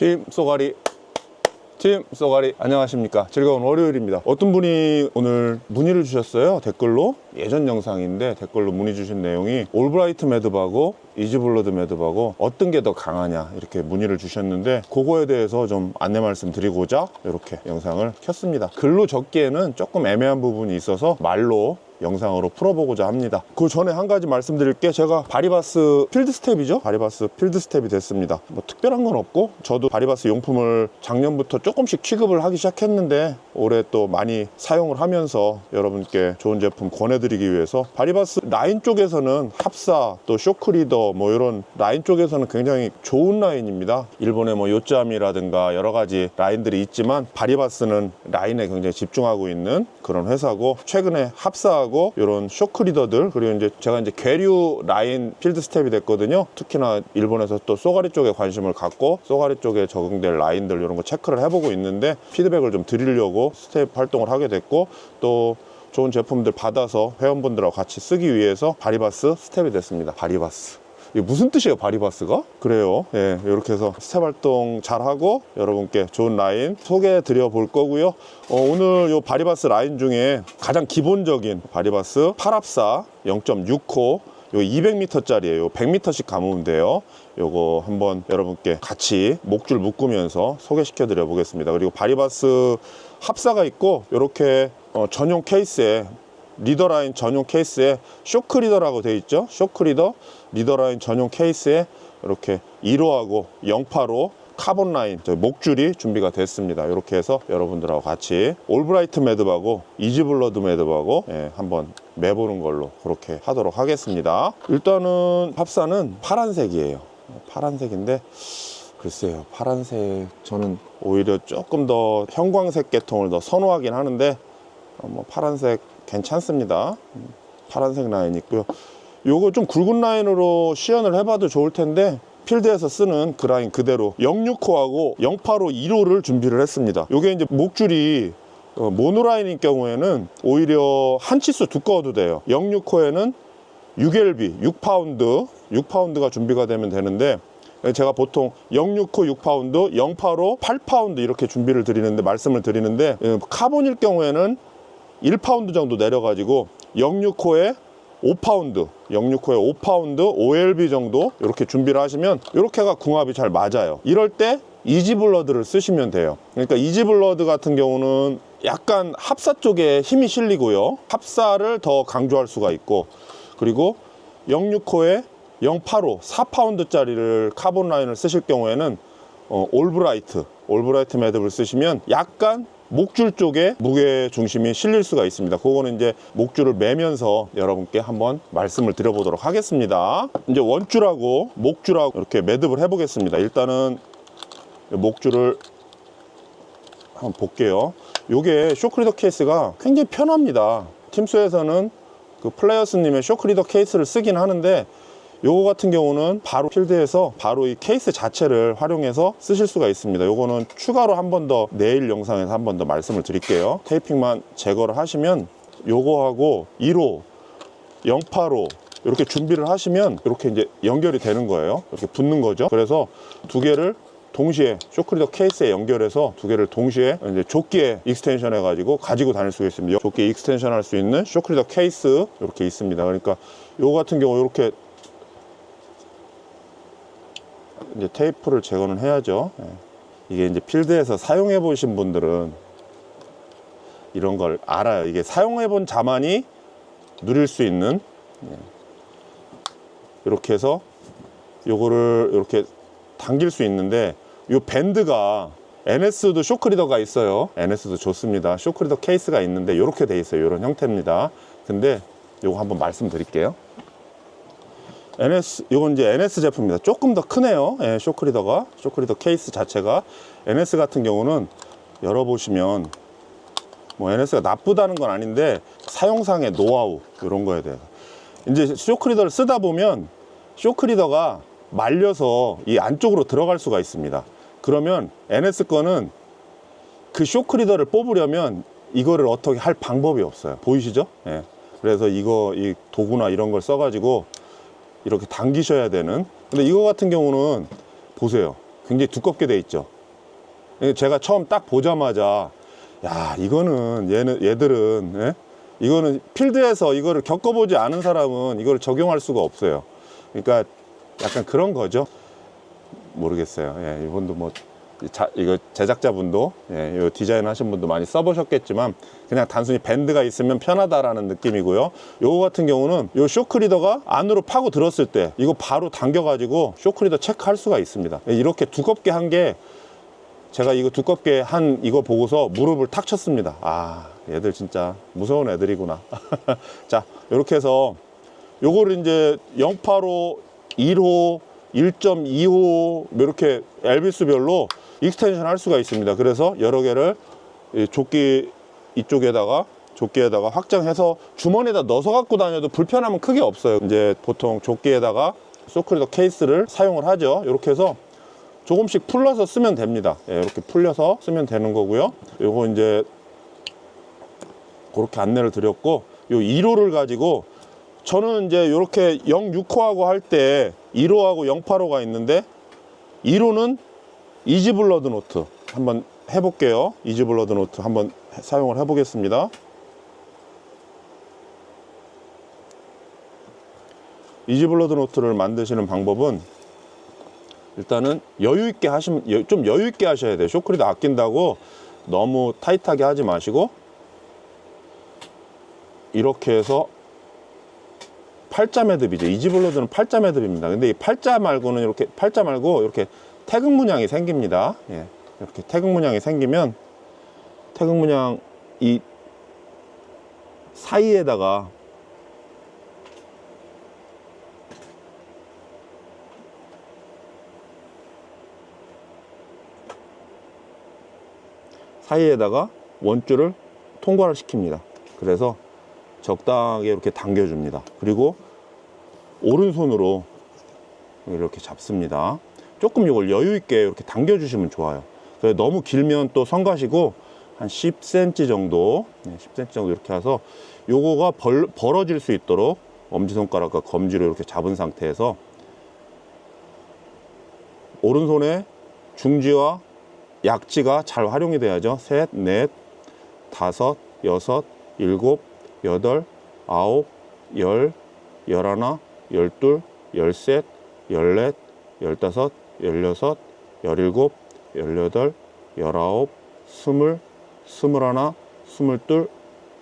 팀 쏘가리. 팀 쏘가리. 안녕하십니까. 즐거운 월요일입니다. 어떤 분이 오늘 문의를 주셨어요? 댓글로? 예전 영상인데 댓글로 문의 주신 내용이 올브라이트 매듭하고 이지블러드 매듭하고 어떤 게 더 강하냐 이렇게 문의를 주셨는데 그거에 대해서 좀 안내 말씀 드리고자 이렇게 영상을 켰습니다. 글로 적기에는 조금 애매한 부분이 있어서 말로 영상으로 풀어보고자 합니다. 그 전에 한 가지 말씀드릴 게 제가 바리바스 필드 스텝이죠. 바리바스 필드 스텝이 됐습니다. 뭐 특별한 건 없고 저도 바리바스 용품을 작년부터 조금씩 취급을 하기 시작했는데 올해 또 많이 사용을 하면서 여러분께 좋은 제품 권해드리기 위해서 바리바스 라인 쪽에서는 합사 또 쇼크리더 뭐 이런 라인 쪽에서는 굉장히 좋은 라인입니다. 일본의 뭐 요짬이라든가 여러 가지 라인들이 있지만 바리바스는 라인에 굉장히 집중하고 있는 그런 회사고 최근에 합사하고 이런 쇼크 리더들 그리고 이제 제가 이제 계류 라인 필드 스텝이 됐거든요. 특히나 일본에서 또 쏘가리 쪽에 관심을 갖고 쏘가리 쪽에 적응될 라인들 이런 거 체크를 해보고 있는데 피드백을 좀 드리려고 스텝 활동을 하게 됐고 또 좋은 제품들 받아서 회원분들하고 같이 쓰기 위해서 바리바스 스텝이 됐습니다. 바리바스. 이게 무슨 뜻이에요, 바리바스가? 그래요. 예, 이렇게 해서 스텝 활동 잘 하고 여러분께 좋은 라인 소개해 드려 볼 거고요. 어, 오늘 요 바리바스 라인 중에 가장 기본적인 바리바스 8합사 0.6호 요 200m짜리예요. 100m씩 감으면 돼요. 요거 한번 여러분께 같이 목줄 묶으면서 소개시켜 드려 보겠습니다. 그리고 바리바스 합사가 있고 이렇게 어, 전용 케이스에 리더라인 전용 케이스에 쇼크 리더라고 되어 있죠. 쇼크 리더, 리더라인 전용 케이스에 이렇게 1호하고 0파로 카본 라인, 저 목줄이 준비가 됐습니다. 이렇게 해서 여러분들하고 같이 올브라이트 매듭하고 이지블러드 매듭하고 예, 한번 매보는 걸로 그렇게 하도록 하겠습니다. 일단은 합사는 파란색이에요. 파란색인데 글쎄요, 파란색 저는 오히려 조금 더 형광색 계통을 더 선호하긴 하는데 어, 뭐 파란색 괜찮습니다. 음, 파란색 라인 있고요. 요거 좀 굵은 라인으로 시연을 해봐도 좋을 텐데 필드에서 쓰는 그 라인 그대로 06호하고 085 2호를 준비를 했습니다. 요게 이제 목줄이 어, 모노라인인 경우에는 오히려 한 치수 두꺼워도 돼요. 06호에는 6LB, 6파운드, 6파운드가 준비가 되면 되는데 제가 보통 065 6파운드, 085 8파운드 이렇게 준비를 드리는데 말씀을 드리는데 예, 카본일 경우에는 1파운드 정도 내려가지고 065에 5파운드, 065에 5파운드, OLB 정도 이렇게 준비를 하시면 이렇게가 궁합이 잘 맞아요. 이럴 때 이지블러드를 쓰시면 돼요. 그러니까 이지블러드 같은 경우는 약간 합사 쪽에 힘이 실리고요. 합사를 더 강조할 수가 있고 그리고 065에 085, 4파운드짜리를 카본 라인을 쓰실 경우에는 어, 올브라이트, 올브라이트 매듭을 쓰시면 약간 목줄 쪽에 무게 중심이 실릴 수가 있습니다. 그거는 이제 목줄을 매면서 여러분께 한번 말씀을 드려보도록 하겠습니다. 이제 원줄하고 목줄하고 이렇게 매듭을 해보겠습니다. 일단은 목줄을 한번 볼게요. 요게 쇼크리더 케이스가 굉장히 편합니다. 팀수에서는 그 플레이어스님의 쇼크리더 케이스를 쓰긴 하는데 요거 같은 경우는 바로 필드에서 바로 이 케이스 자체를 활용해서 쓰실 수가 있습니다. 요거는 추가로 한 번 더 내일 영상에서 한 번 더 말씀을 드릴게요. 테이핑만 제거를 하시면 요거하고 1호, 085 이렇게 준비를 하시면 이렇게 이제 연결이 되는 거예요. 이렇게 붙는 거죠. 그래서 두 개를 동시에 쇼크리더 케이스에 연결해서 두 개를 동시에 이제 조끼에 익스텐션 해가지고 가지고 다닐 수가 있습니다. 조끼에 익스텐션 할 수 있는 쇼크리더 케이스 이렇게 있습니다. 그러니까 요거 같은 경우 이렇게 이제 테이프를 제거는 해야죠. 예. 이게 이제 필드에서 사용해 보신 분들은 이런 걸 알아요. 이게 사용해 본 자만이 누릴 수 있는 예. 이렇게 해서 요거를 이렇게 당길 수 있는데 요 밴드가 NS도 쇼크리더가 있어요. NS도 좋습니다. 쇼크리더 케이스가 있는데 이렇게 돼 있어요. 이런 형태입니다. 근데 요거 한번 말씀드릴게요. NS 이건 이제 NS 제품입니다. 조금 더 크네요. 예, 쇼크리더가 쇼크리더 케이스 자체가 NS 같은 경우는 열어보시면 뭐 NS가 나쁘다는 건 아닌데 사용상의 노하우 이런 거에 대해서 이제 쇼크리더를 쓰다 보면 쇼크리더가 말려서 이 안쪽으로 들어갈 수가 있습니다. 그러면 NS 거는 그 쇼크리더를 뽑으려면 이거를 어떻게 할 방법이 없어요. 보이시죠? 예. 그래서 이거 이 도구나 이런 걸 써가지고 이렇게 당기셔야 되는. 근데 이거 같은 경우는 보세요. 굉장히 두껍게 돼 있죠. 이게 제가 처음 딱 보자마자 야 이거는 얘는 얘들은 예? 이거는 필드에서 이거를 겪어보지 않은 사람은 이걸 적용할 수가 없어요. 그러니까 약간 그런 거죠. 모르겠어요. 예, 이분도 뭐 자, 이거 제작자분도 예, 이 디자인 하신 분도 많이 써보셨겠지만 그냥 단순히 밴드가 있으면 편하다라는 느낌이고요. 요거 같은 경우는 요 쇼크리더가 안으로 파고 들었을 때 이거 바로 당겨 가지고 쇼크리더 체크할 수가 있습니다. 예, 이렇게 두껍게 한 게 제가 이거 두껍게 한 이거 보고서 무릎을 탁 쳤습니다. 아, 얘들 진짜 무서운 애들이구나. 자, 이렇게 해서 요거를 이제 085, 1호, 1.25 이렇게 엘비스별로 익스텐션 할 수가 있습니다. 그래서 여러 개를 이 조끼 이쪽에다가 조끼에다가 확장해서 주머니에다 넣어서 갖고 다녀도 불편함은 크게 없어요. 이제 보통 조끼에다가 소크리더 케이스를 사용을 하죠. 이렇게 해서 조금씩 풀러서 쓰면 됩니다. 예, 이렇게 풀려서 쓰면 되는 거고요. 요거 이제 그렇게 안내를 드렸고 요 1호를 가지고 저는 이제 이렇게 06호하고 할 때 1호하고 085가 있는데 1호는 이지블러드 노트 한번 해볼게요. 이지블러드 노트 한번 해- 사용을 해보겠습니다. 이지블러드 노트를 만드시는 방법은 일단은 여유 있게 하시면 여- 좀 여유 있게 하셔야 돼요. 쇼크리도 아낀다고 너무 타이트하게 하지 마시고 이렇게 해서 팔자 매듭이죠. 이지블러드는 팔자 매듭입니다. 근데 이 팔자 말고는 이렇게 팔자 말고 이렇게 태극 문양이 생깁니다. 예. 이렇게 태극 문양이 생기면 태극 문양 이 사이에다가 사이에다가 원줄을 통과를 시킵니다. 그래서 적당하게 이렇게 당겨줍니다. 그리고 오른손으로 이렇게 잡습니다. 조금 이걸 여유 있게 이렇게 당겨주시면 좋아요. 너무 길면 또 성가시고 한 10cm 정도, 네, 10cm 정도 이렇게 해서 요거가 벌, 벌어질 수 있도록 엄지손가락과 검지로 이렇게 잡은 상태에서 오른손에 중지와 약지가 잘 활용이 돼야죠. 셋, 넷, 다섯, 여섯, 일곱, 여덟, 아홉, 열, 열하나, 열둘, 열셋, 열넷, 열다섯, 열여섯, 열일곱, 열여덟, 열아홉, 스물, 스물하나, 스물둘,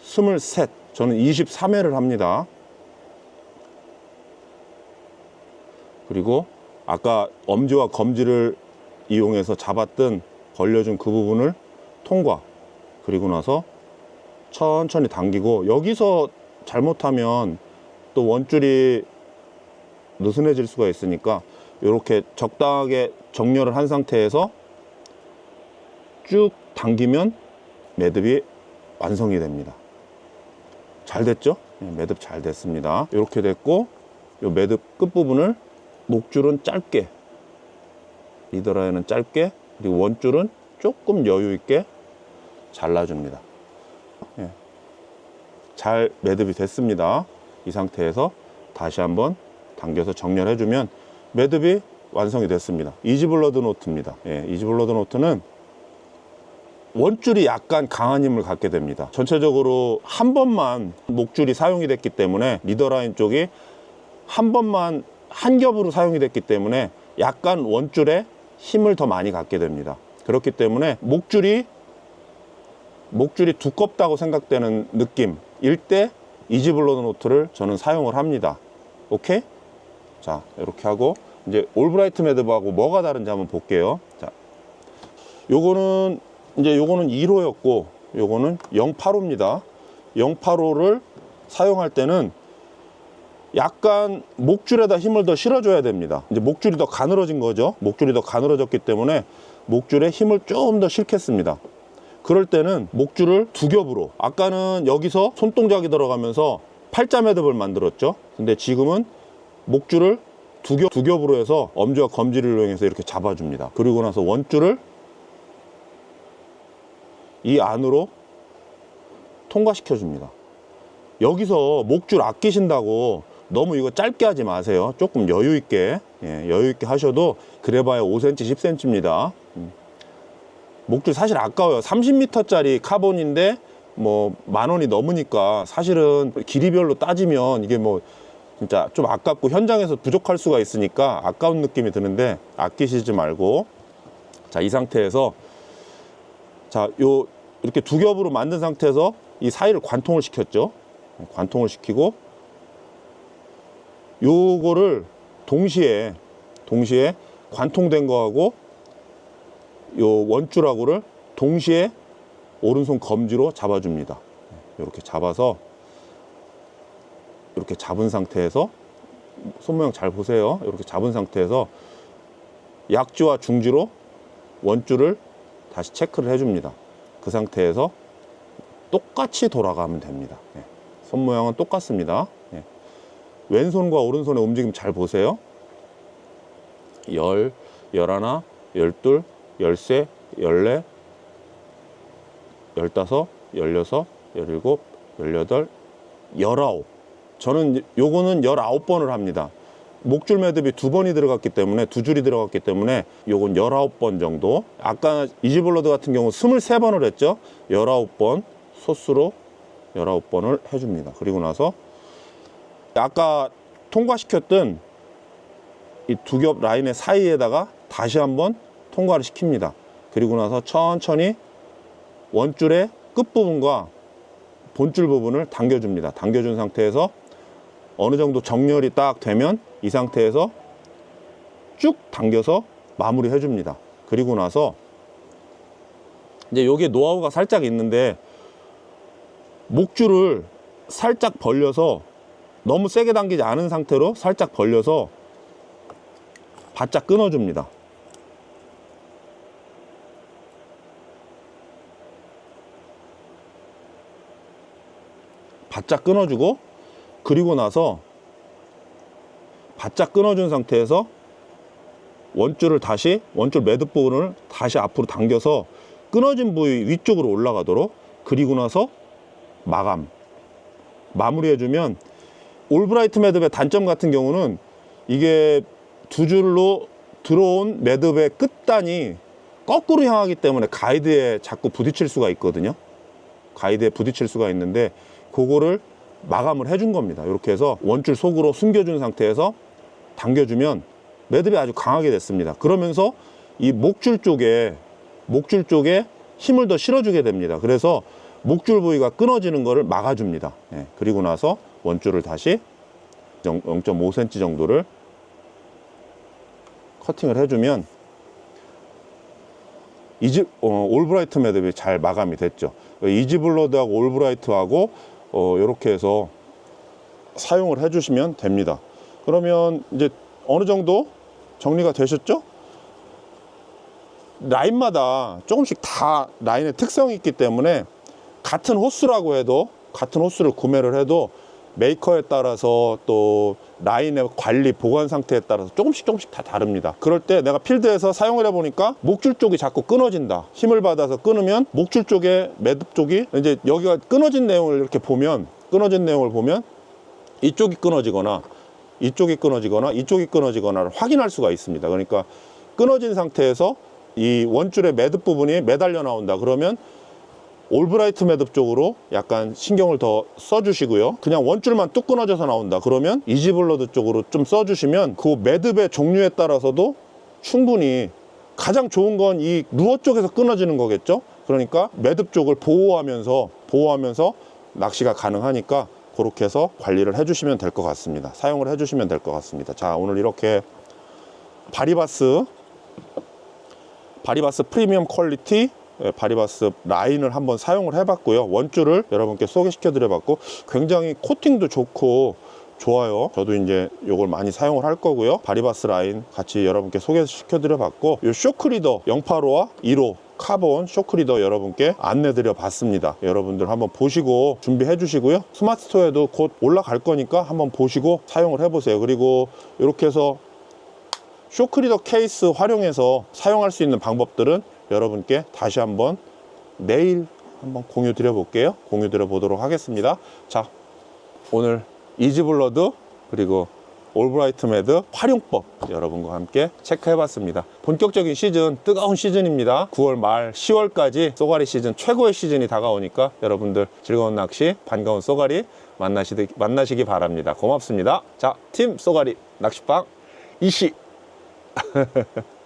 스물셋. 저는 23회를 합니다. 그리고 아까 엄지와 검지를 이용해서 잡았던 벌려준 그 부분을 통과. 그리고 나서 천천히 당기고 여기서 잘못하면 또 원줄이 느슨해질 수가 있으니까 이렇게 적당하게 정렬을 한 상태에서 쭉 당기면 매듭이 완성이 됩니다. 잘 됐죠? 네, 매듭 잘 됐습니다. 이렇게 됐고 이 매듭 끝부분을 목줄은 짧게 리더라인은 짧게 그리고 원줄은 조금 여유 있게 잘라줍니다. 예. 잘 매듭이 됐습니다. 이 상태에서 다시 한번 당겨서 정렬해 주면 매듭이 완성이 됐습니다. 이지블러드 노트입니다. 예, 이지블러드 노트는 원줄이 약간 강한 힘을 갖게 됩니다. 전체적으로 한 번만 목줄이 사용이 됐기 때문에 리더라인 쪽이 한 번만 한 겹으로 사용이 됐기 때문에 약간 원줄에 힘을 더 많이 갖게 됩니다. 그렇기 때문에 목줄이 목줄이 두껍다고 생각되는 느낌 일때 이지블러드 노트를 저는 사용을 합니다. 오케이? 자, 이렇게 하고 이제 올브라이트 매듭하고 뭐가 다른지 한번 볼게요. 자, 요거는 이제 요거는 1호였고 요거는 085입니다. 085를 사용할 때는 약간 목줄에다 힘을 더 실어줘야 됩니다. 이제 목줄이 더 가늘어진 거죠. 목줄이 더 가늘어졌기 때문에 목줄에 힘을 좀 더 실겠습니다. 그럴 때는 목줄을 두 겹으로 아까는 여기서 손동작이 들어가면서 팔자 매듭을 만들었죠. 근데 지금은 목줄을 두 겹, 두 겹으로 해서 엄지와 검지를 이용해서 이렇게 잡아줍니다. 그리고 나서 원줄을 이 안으로 통과시켜 줍니다. 여기서 목줄 아끼신다고 너무 이거 짧게 하지 마세요. 조금 여유 있게 예, 여유 있게 하셔도 그래봐야 5cm, 10cm입니다. 목줄 사실 아까워요. 30m짜리 카본인데 뭐 만 원이 넘으니까 사실은 길이별로 따지면 이게 뭐 진짜 좀 아깝고 현장에서 부족할 수가 있으니까 아까운 느낌이 드는데 아끼시지 말고 자 이 상태에서 자 요 이렇게 두 겹으로 만든 상태에서 이 사이를 관통을 시켰죠. 관통을 시키고 요거를 동시에 동시에 관통된 거하고 요 원줄하고를 동시에 오른손 검지로 잡아줍니다. 이렇게 잡아서 이렇게 잡은 상태에서 손 모양 잘 보세요. 이렇게 잡은 상태에서 약지와 중지로 원줄을 다시 체크를 해줍니다. 그 상태에서 똑같이 돌아가면 됩니다. 예. 손 모양은 똑같습니다. 예. 왼손과 오른손의 움직임 잘 보세요. 열, 열하나, 열둘, 열세, 열네, 열다섯, 열여섯, 열일곱, 열여덟, 열아홉. 저는 요거는 열아홉 번을 합니다. 목줄 매듭이 두 번이 들어갔기 때문에 두 줄이 들어갔기 때문에 요건 열아홉 번 정도. 아까 이지블러드 같은 경우 스물세 번을 했죠. 열아홉 번 소수로 열아홉 번을 해줍니다. 그리고 나서 아까 통과시켰던 이 두 겹 라인의 사이에다가 다시 한번 통과를 시킵니다. 그리고 나서 천천히 원줄의 끝부분과 본줄 부분을 당겨줍니다. 당겨준 상태에서 어느 정도 정렬이 딱 되면 이 상태에서 쭉 당겨서 마무리 해줍니다. 그리고 나서 이제 여기에 노하우가 살짝 있는데 목줄을 살짝 벌려서 너무 세게 당기지 않은 상태로 살짝 벌려서 바짝 끊어줍니다. 바짝 끊어주고 그리고 나서 바짝 끊어준 상태에서 원줄을 다시 원줄 매듭 부분을 다시 앞으로 당겨서 끊어진 부위 위쪽으로 올라가도록 그리고 나서 마감 마무리해주면 올브라이트 매듭의 단점 같은 경우는 이게 두 줄로 들어온 매듭의 끝단이 거꾸로 향하기 때문에 가이드에 자꾸 부딪힐 수가 있거든요. 가이드에 부딪힐 수가 있는데 그거를 마감을 해준 겁니다. 이렇게 해서 원줄 속으로 숨겨준 상태에서 당겨주면 매듭이 아주 강하게 됐습니다. 그러면서 이 목줄 쪽에 목줄 쪽에 힘을 더 실어주게 됩니다. 그래서 목줄 부위가 끊어지는 것을 막아줍니다. 예, 그리고 나서 원줄을 다시 0.5cm 정도를 커팅을 해주면 이지 어, 올브라이트 매듭이 잘 마감이 됐죠. 이지블러드하고 올브라이트하고 어, 이렇게 해서 사용을 해주시면 됩니다. 그러면 이제 어느 정도 정리가 되셨죠? 라인마다 조금씩 다 라인의 특성이 있기 때문에 같은 호스라고 해도 같은 호스를 구매를 해도 메이커에 따라서 또 라인의 관리 보관 상태에 따라서 조금씩 조금씩 다 다릅니다. 그럴 때 내가 필드에서 사용을 해보니까 목줄 쪽이 자꾸 끊어진다. 힘을 받아서 끊으면 목줄 쪽에 매듭 쪽이 이제 여기가 끊어진 내용을 이렇게 보면 끊어진 내용을 보면 이쪽이 끊어지거나 이쪽이 끊어지거나 이쪽이 끊어지거나를 확인할 수가 있습니다. 그러니까 끊어진 상태에서 이 원줄의 매듭 부분이 매달려 나온다. 그러면 올브라이트 매듭 쪽으로 약간 신경을 더 써주시고요. 그냥 원줄만 뚝 끊어져서 나온다. 그러면 이지블러드 쪽으로 좀 써주시면 그 매듭의 종류에 따라서도 충분히 가장 좋은 건 이 루어 쪽에서 끊어지는 거겠죠. 그러니까 매듭 쪽을 보호하면서 보호하면서 낚시가 가능하니까 그렇게 해서 관리를 해주시면 될 것 같습니다. 사용을 해주시면 될 것 같습니다. 자 오늘 이렇게 바리바스 바리바스 프리미엄 퀄리티 예, 바리바스 라인을 한번 사용을 해봤고요. 원줄을 여러분께 소개시켜 드려봤고 굉장히 코팅도 좋고 좋아요. 저도 이제 이걸 많이 사용을 할 거고요. 바리바스 라인 같이 여러분께 소개시켜 드려봤고 이 쇼크리더 085와 1호 카본 쇼크리더 여러분께 안내 드려 봤습니다. 여러분들 한번 보시고 준비해 주시고요. 스마트 스토어에도 곧 올라갈 거니까 한번 보시고 사용을 해 보세요. 그리고 이렇게 해서 쇼크리더 케이스 활용해서 사용할 수 있는 방법들은 여러분께 다시 한번 내일 한번 공유 드려 볼게요. 공유 드려 보도록 하겠습니다. 자, 오늘 이지블러드 그리고 올브라이트 매드 활용법 여러분과 함께 체크해봤습니다. 본격적인 시즌 뜨거운 시즌입니다. 9월 말 10월까지 쏘가리 시즌 최고의 시즌이 다가오니까 여러분들 즐거운 낚시 반가운 쏘가리 만나시기, 만나시기 바랍니다. 고맙습니다. 자, 팀 쏘가리 낚시방 이시